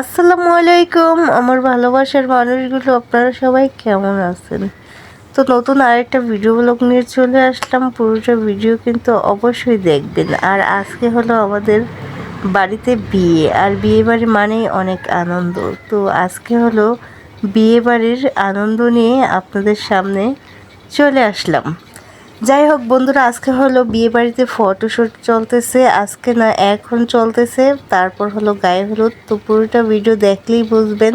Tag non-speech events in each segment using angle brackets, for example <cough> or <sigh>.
আসসালামু আলাইকুম। আমার ভালোবাসার মানুষগুলো, আপনারা সবাই কেমন আছেন? তো নতুন আরেকটা ভিডিও ব্লগ নিয়ে চলে আসলাম। পুরোটা ভিডিও কিন্তু অবশ্যই দেখবেন। আর আজকে হলো আমাদের বাড়িতে বিয়ে। আর বিয়ে বাড়ি মানেই অনেক আনন্দ। তো আজকে হলো বিয়ে বাড়ির আনন্দ নিয়ে আপনাদের সামনে চলে আসলাম। যাই হোক বন্ধুরা, আজকে হলো বিয়ে বাড়িতে ফটোশ্যুট চলতেছে, আজকে না এখন চলতেছে, তারপর হলো গায়ে হলুদ। তো পুরোটা ভিডিও দেখলেই বুঝবেন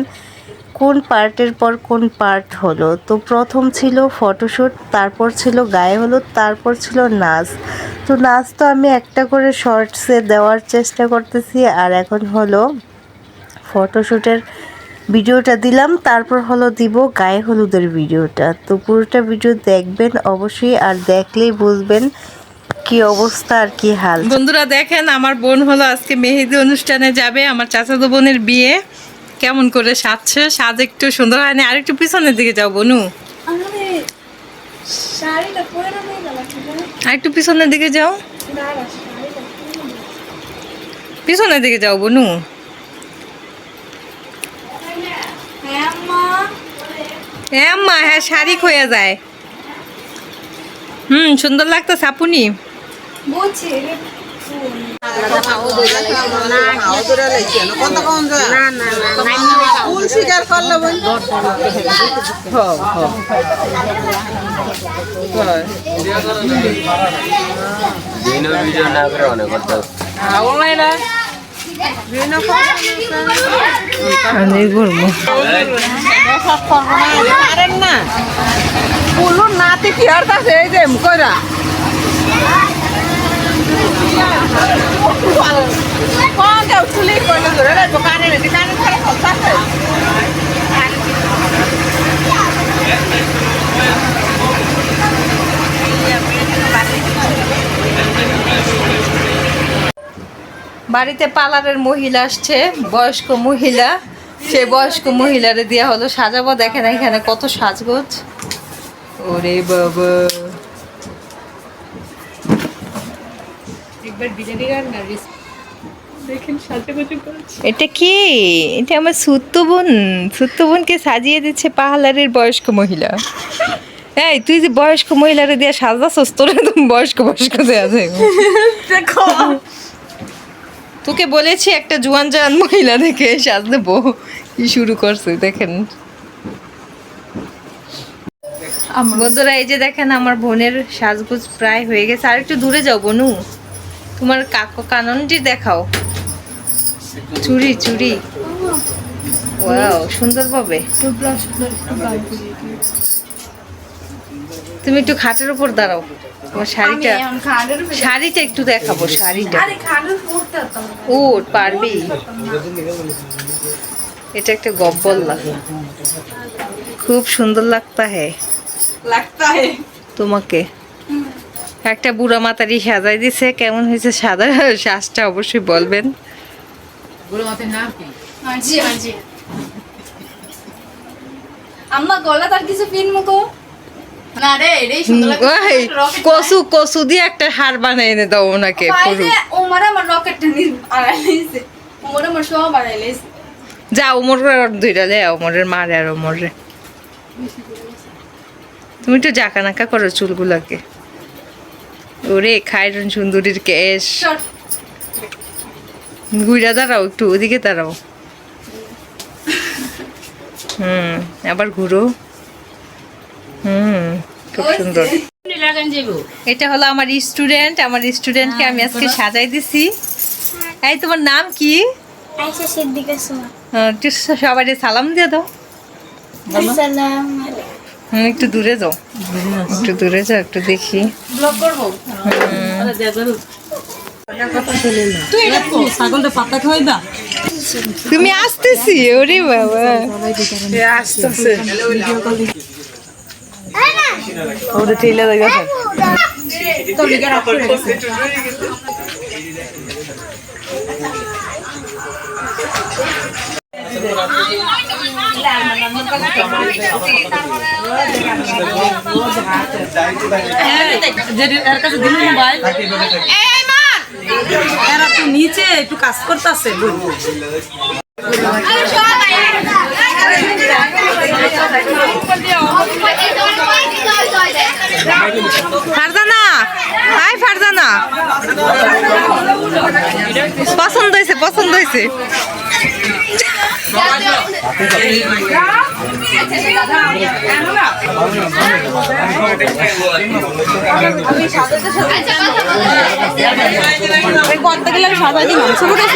কোন পার্টের পর কোন পার্ট হলো। তো প্রথম ছিল ফটোশ্যুট তারপর ছিল গায়ে হলুদ, তারপর ছিল নাচ। তো নাচ তো আমি একটা করে শর্টসে দেওয়ার চেষ্টা করতেছি, আর এখন হলো ফটোশ্যুটের ভিডিওটা দিলাম তারপর হলো দিব গায়ে হলুদের ভিডিওটা। তো পুরোটা ভিডিও দেখবেন অবশ্যই আর দেখলেই বুঝবেন কি অবস্থা আর কি হাল। বন্ধুরা দেখেন আমার বোন হলো আজকে মেহেদি অনুষ্ঠানে যাবে আমার চাচাতো বোনের বিয়ে। কেমন করে সাজছে সাজ একটু সুন্দর হয়নি। আর একটু পিছনের দিকে যাও বনু। আর একটু পিছনের দিকে যাও। পিছনের দিকে যাও বনু হ্যাঁ মা আম্মা হ্যাঁ শাড়ি খোয়া যায়। হুম সুন্দর লাগতো সাপুনি বলছি নাতি কি আর কাছে এই যে কইরা কেউ চুলি করলে ধরে রাখব কানে বেশি কানে ছাড়া ফলতাছে বাড়িতে পার্লারের মহিলা আসছে বয়স্ক মহিলা। সে বয়স্ক মহিলারে দেওয়া হলো সাজাবো দেখেন এখানে কত সাজগোজ। ওরে বাবা। এটা কি? এটা আমার সুত্ত বোন। সুত্ত বোনকে সাজিয়ে দিচ্ছে পাহালারের বয়স্ক মহিলা। এই তুই যে বয়স্ক মহিলারে দিয়ে সাজাছস তোর একদম বয়স্ক বয়স্ক দেওয়া যায় <laughs> তোকে বলেছি একটা জুয়ান জওয়ান মহিলা দেখে সাজ দেবো কি শুরু করছে দেখেন। বন্ধুরা এই যে দেখেন আমার বোনের সাজগোজ প্রায় হয়ে গেছে। আর একটু দূরে যাও বনু। তোমার কাকু কাননটি দেখাও। চুড়ি চুড়ি ওয়াও সুন্দরভাবে। তুমি একটু খাটের উপর দাঁড়াও। তোমার শাড়িটা শাড়িটা একটু দেখাবো শাড়িটা। ও পারবি। এটা একটা গব্বল লাগে খুব সুন্দর লাগতা হ্যাঁ লাগতা হে। তোমাকে। একটা বুড়া মাতারি সাজাই দিছে কেমন হয়েছে সাদা শ্বাসটা অবশ্যই বলবেন। আম্মা গলা তার কিছু পিন মতো না রে এটাই সুন্দর ওই কসু কসু দিয়ে একটা হার বানিয়ে এনে দাও ওনাকে পুরো। আমার রকেটটা আমার সব যা ওমর দুইটা দে ওমরের মারে আর ওমরে তুমি তো জাকা নাকা করো চুলগুলাকে। ওরে খাইরন সুন্দরীর কেশ। ঘুরা দাঁড়াও একটু ওদিকে দাঁড়াও। হুম আবার ঘুরো। হুম খুব সুন্দর। এটা হলো আমার স্টুডেন্ট আমার স্টুডেন্টকে আমি আজকে সাজাই দিছি। এই তোমার নাম কি? হ্যাঁ, সবাই সালাম দিয়ে দাও। হুম একটু দূরে যাও। একটু দূরে যাও একটু দেখি। তুমি আসতেছি ওরে বাবা। আসতেছে। ওরে ঠেলে মোবাইল এরা নিচে একটু কাজ করতেছে। ফারজানা হাই ফারজানা। পছন্দ হয়েছে পছন্দ হয়েছে। করতে গেলে আমি সাজাই দিই মাংস করেছ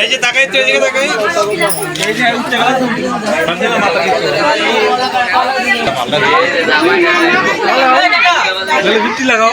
এই যে তাকাই তো এদিকে তাকাই এই যে উঠতে গেল মাথা ভিত্তি লাগাও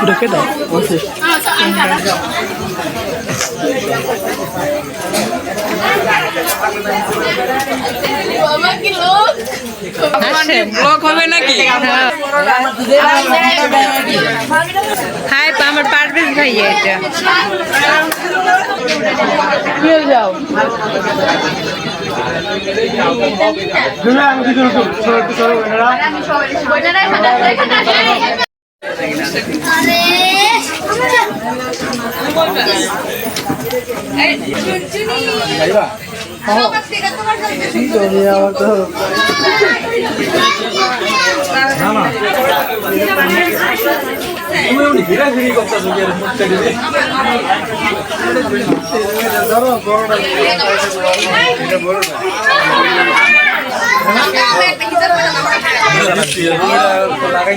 লোক দাও নাকি? হাই আমার পারভেজ ভাইয়া এটা। যাও। ঘিরাঘিরি করতেছো ধরো বড়টা বড়টা লাগাই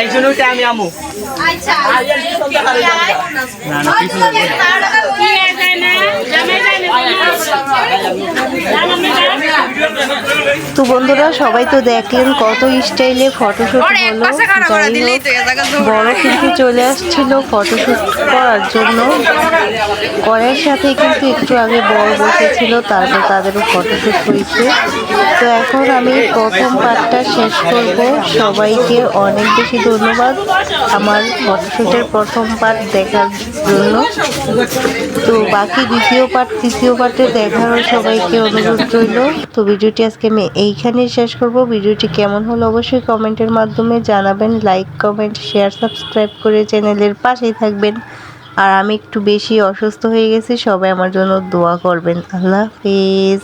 একজন ওইটা আমি আমু। আচ্ছা। তো বন্ধুরা সবাই তো দেখলেন কত স্টাইলে ফটোশুট হলো। বড় কিন্তু চলে আসছিল ফটোশুট করার জন্য। করার সাথে কিন্তু একটু আগে বড় বসেছিল তারপর তাদেরও ফটোশুট হয়েছে। তো এখন আমি প্রথম পার্টটা শেষ করব। সবাইকে অনেক বেশি ধন্যবাদ আমার ফটোশুটের প্রথম পার্ট দেখার জন্য। তো বাকি দ্বিতীয় পার্ট তৃতীয় পার্টে দেখার সবাইকে অনুরোধ রইল। তো ভিডিওটি আজকে আমি এইখানেই শেষ করব। ভিডিওটি কেমন হলো অবশ্যই কমেন্টের মাধ্যমে জানাবেন। লাইক, কমেন্ট, শেয়ার, সাবস্ক্রাইব করে চ্যানেলের পাশেই থাকবেন। আর আমি একটু বেশি অসুস্থ হয়ে গেছি, সবাই আমার জন্য দোয়া করবেন। আল্লাহ হাফেজ।